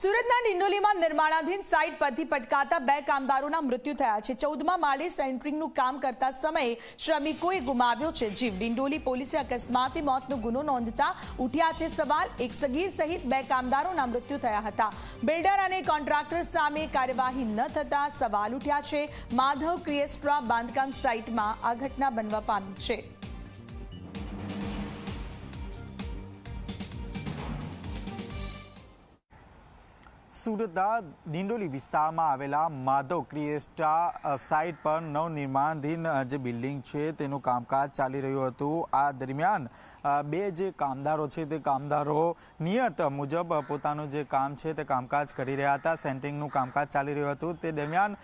સુરતના ડિંડોલીમાં નિર્માણાધીન સાઇટ પરથી પટકાતા બે કામદારોના મૃત્યુ થયા છે. ચૌદમા માળે સેન્ટ્રિંગનું કામ કરતા સમયે શ્રમિકોએ ગુમાવ્યો છે જીવ. ડિંડોલી પોલીસે અકસ્માતે મોતનો ગુનો નોંધતા ઉઠ્યા છે સવાલ. એક સગીર સહિત બે કામદારોના મૃત્યુ થયા હતા. બિલ્ડર અને કોન્ટ્રાક્ટર સામે કાર્યવાહી ન થતા સવાલ ઉઠ્યા છે. માધવ ક્રિએસ્ટ્રા બાંધકામ સાઇટમાં આ ઘટના બનવા પામી છે. સુરતના દિંડોલી વિસ્તારમાં આવેલા માધવ ક્રિએસ્ટા સાઇટ પર નવનિર્માણધીન જે બિલ્ડિંગ છે તેનું કામકાજ ચાલી રહ્યું હતું. આ દરમિયાન બે જે કામદારો છે તે કામદારો નિયત મુજબ પોતાનું જે કામ છે તે કામકાજ કરી રહ્યા હતા. સેન્ટિંગનું કામકાજ ચાલી રહ્યું હતું. તે દરમિયાન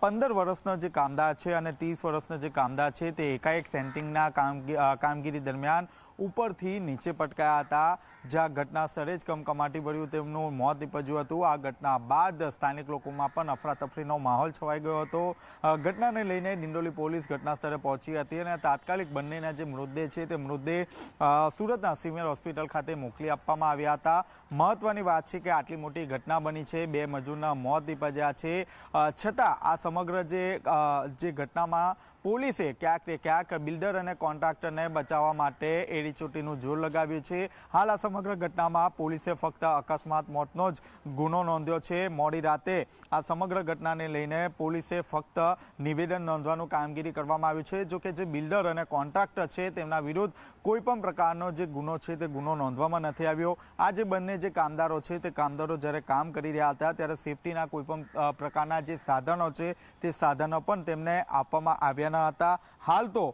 પંદર વર્ષનો જે કામદાર છે અને ત્રીસ વર્ષનો જે કામદાર છે તે એકાએક સેન્ટિંગના કામગી- કામગીરી દરમિયાન ઉપરથી નીચે પટકાયા હતા. જ્યાં ઘટના સ્થળે જ કમકમાટી ભર્યું તેમનું મોત નીપજ્યું હતું. આ ઘટના બાદ સ્થાનિક લોકોમાં પણ અફરાતફરીનો માહોલ છવાઈ ગયો હતો. ઘટનાને લઈને ડિંડોલી પોલીસ ઘટના સ્થળે પહોંચી હતી અને તાત્કાલિક બંનેના જે મૃતદેહ છે તે મૃતદેહ સુરતના સિવિલ હોસ્પિટલ ખાતે મોકલી આપવામાં આવ્યા હતા. મહત્વની વાત છે કે આટલી મોટી ઘટના બની છે. બે મજૂરના મોત નીપજ્યા છે. છતાં આ સમગ્ર જે જે ઘટનામાં પોલીસે ક્યાંક તે ક્યાંક બિલ્ડર અને કોન્ટ્રાક્ટરને બચાવવા માટે એડી ચોટીનું જોર લગાવ્યું છે. હાલ આ સમગ્ર ઘટનામાં પોલીસે ફક્ત અકસ્માત મોતનો જ ગુનો નોંધ્યો છે. મોડી રાતે આ સમગ્ર ઘટનાને લઈને પોલીસે ફક્ત નિવેદન નોંધવાનું કામગીરી કરવામાં આવ્યું છે. જો કે જે બિલ્ડર અને કોન્ટ્રાક્ટર છે તેમના વિરુદ્ધ કોઈ પણ પ્રકારનો જે ગુનો છે તે ગુનો નોંધવામાં નથી આવ્યો. આ જે બંને જે કામદારો છે તે કામદારો જ્યારે કામ કરી રહ્યા હતા ત્યારે સેફટીના કોઈ પણ પ્રકારના જે સાધનો છે તે સાધનો પણ તેમને આપવામાં આવ્યા ન હતા. હાલ તો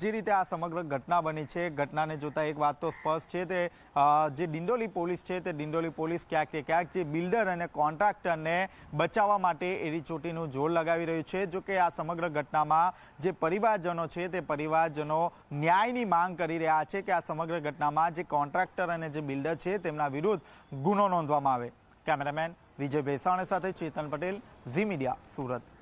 જે રીતે આ સમગ્ર ઘટના બની છે, ઘટનાને જોતા એક વાત તો સ્પષ્ટ છે તે જે ડિંડોલી પોલીસ છે તે ડિંડોલી પોલીસ ક્યાંક કે ક્યાંક જે બિલ્ડર અને કોન્ટ્રાક્ટરને બચાવવા માટે એડી ચોટીનું જોર લગાવી રહ્યું છે. જો કે આ સમગ્ર ઘટનામાં જે પરિવારજનો છે તે પરિવારજનો ન્યાયની માંગ કરી રહ્યા છે કે આ સમગ્ર ઘટનામાં જે કોન્ટ્રાક્ટર અને જે બિલ્ડર છે તેમના વિરુદ્ધ ગુનો નોંધવામાં આવે. કેમેરામેન વિજય ભેસાણ સાથે ચેતન પટેલ, ઝી મીડિયા, સુરત.